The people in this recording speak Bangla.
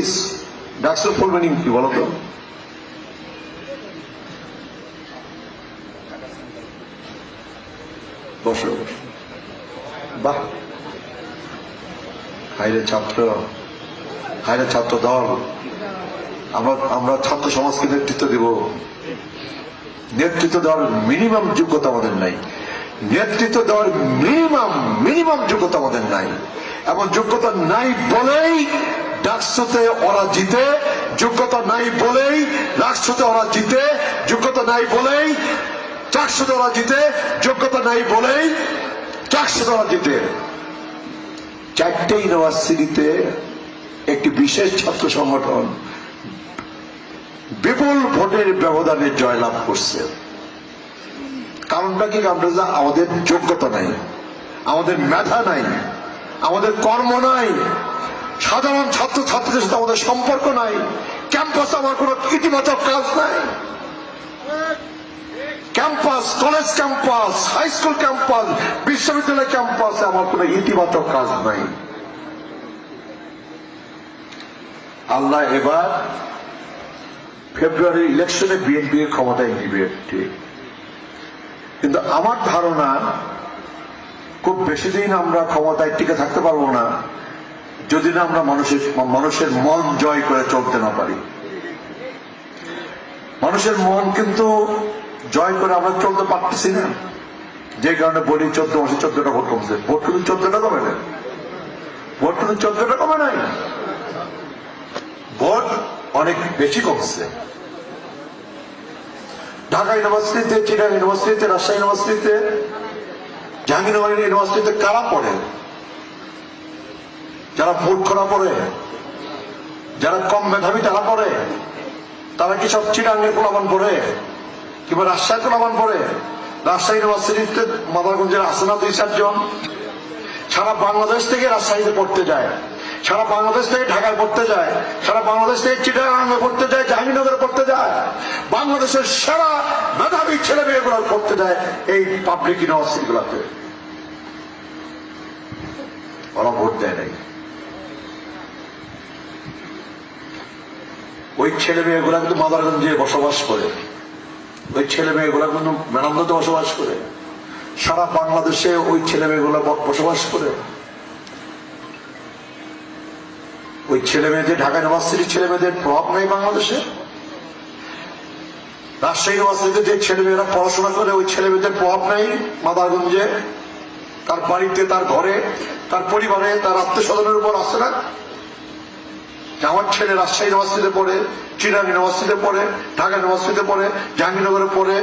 প্লিজ ডাকসুর ফুল মিনিং কি বলো তো বসো বাহ হাইরে ছাত্র হাইরে ছাত্র দল. আমরা আমরা ছাত্র সমাজকে নেতৃত্ব দেব। নেতৃত্ব দেওয়ার মিনিমাম যোগ্যতা আমাদের নাই। নেতৃত্ব দেওয়ার মিনিমাম মিনিমাম যোগ্যতা আমাদের নাই। এমন যোগ্যতা নাই বলেই ডাকসুতে ওরা জিতে, যোগ্যতা নাই বলেই রাষ্ট্রতে ওরা জিতে, যোগ্যতা নাই বলেই চাকসুতে ওরা জিতে, যোগ্যতা নাই বলেই চাকসুতে ওরা জিতে। চারটে ইউনিভার্সিটিতে একটি বিশেষ ছাত্র সংগঠন বিপুল ভোটের ব্যবধানে জয়লাভ করছে। কারণটা কি? আমাদের যোগ্যতা নাই, আমাদের মেধা নাই, আমাদের কর্ম নাই সাধারণ ছাত্র ছাত্রীদের সাথে আমাদের সম্পর্ক নাই। ক্যাম্পাসে আমার কোনো ইতিবাচক কাজ নাই। Campus college campus high school campus বিশ্ববিদ্যালয় ক্যাম্পাসে আমার কোনো ইতিবাচক কাজ নাই। আল্লাহ এবার ফেব্রুয়ারি ইলেকশনে বিএনপি এর ক্ষমতায় নিবে, ঠিক। কিন্তু আমার ধারণা, খুব বেশি দিন আমরা ক্ষমতায় টিকে থাকতে পারব না। যদি না আমরা মানুষের মানুষের মন জয় করে চলতে না পারি। মানুষের মন কিন্তু জয় করে আমরা চলতে পারতেছি না। যে কারণে বলি চোদ্দ মাসে চোদ্দটা ভোট কমছে। ভোট কিন্তু চোদ্দটা কমে না ভোট কিন্তু চোদ্দটা কমে নাই। ভোট অনেক বেশি কমছে। ঢাকা ইউনিভার্সিটিতে, চিরাং ইউনিভার্সিটিতে, রাজশাহী ইউনিভার্সিটিতে, জাহাঙ্গীরনগর ইউনিভার্সিটিতে কারা পড়ে? যারা মূর্খরা পড়ে যারা কম মেধাবী তারা পড়ে তারা কি সব চিরাঙ্গের পোলাবান পড়ে, কিংবা রাজশাহী পোলাবান পড়ে? রাজশাহী ইউনিভার্সিটিতে মাদারগঞ্জের আছে না দুই চারজন সারা বাংলাদেশ থেকে রাজশাহীতে পড়তে যায়। সারা বাংলাদেশ থেকে ঢাকায় পড়তে যায়। সারা বাংলাদেশ থেকে চিটাগাঙ্গে পড়তে যায়, জাহাঙ্গীরনগরে পড়তে যায়। বাংলাদেশের সেরা মেধাবী ছেলে মেয়েগুলো পড়তে যায় এই পাবলিক ইউনিভার্সিটি গুলাতে। ওরা ভোট দেয় নাই। ওই ছেলে মেয়েগুলা কিন্তু মাদারগঞ্জে বসবাস করে। ওই ছেলে মেয়েগুলা কিন্তু মেনান্দতে বসবাস করে। সারা বাংলাদেশে ওই ছেলে মেয়েগুলো বসবাস করে। ওই ছেলে মেয়েদের ঢাকা ইউনিভার্সিটির ছেলে মেয়েদের প্রভাব নেই বাংলাদেশে। রাজশাহী ইউনিভার্সিটিতে যে ছেলে মেয়েরা পড়াশোনা করে, ওই ছেলে মেয়েদের প্রভাব নেই মাদারগঞ্জে। তার বাড়িতে, তার ঘরে, তার পরিবারে, তার আত্মীয় স্বজনের উপর আসে না? আমার ছেলে রাজশাহী ইউনিভার্সিটিতে পড়ে চিরাং ইউনিভার্সিটিতে পড়ে ঢাকা ইউনিভার্সিটিতে পড়ে জাহাঙ্গীরনগরে পড়ে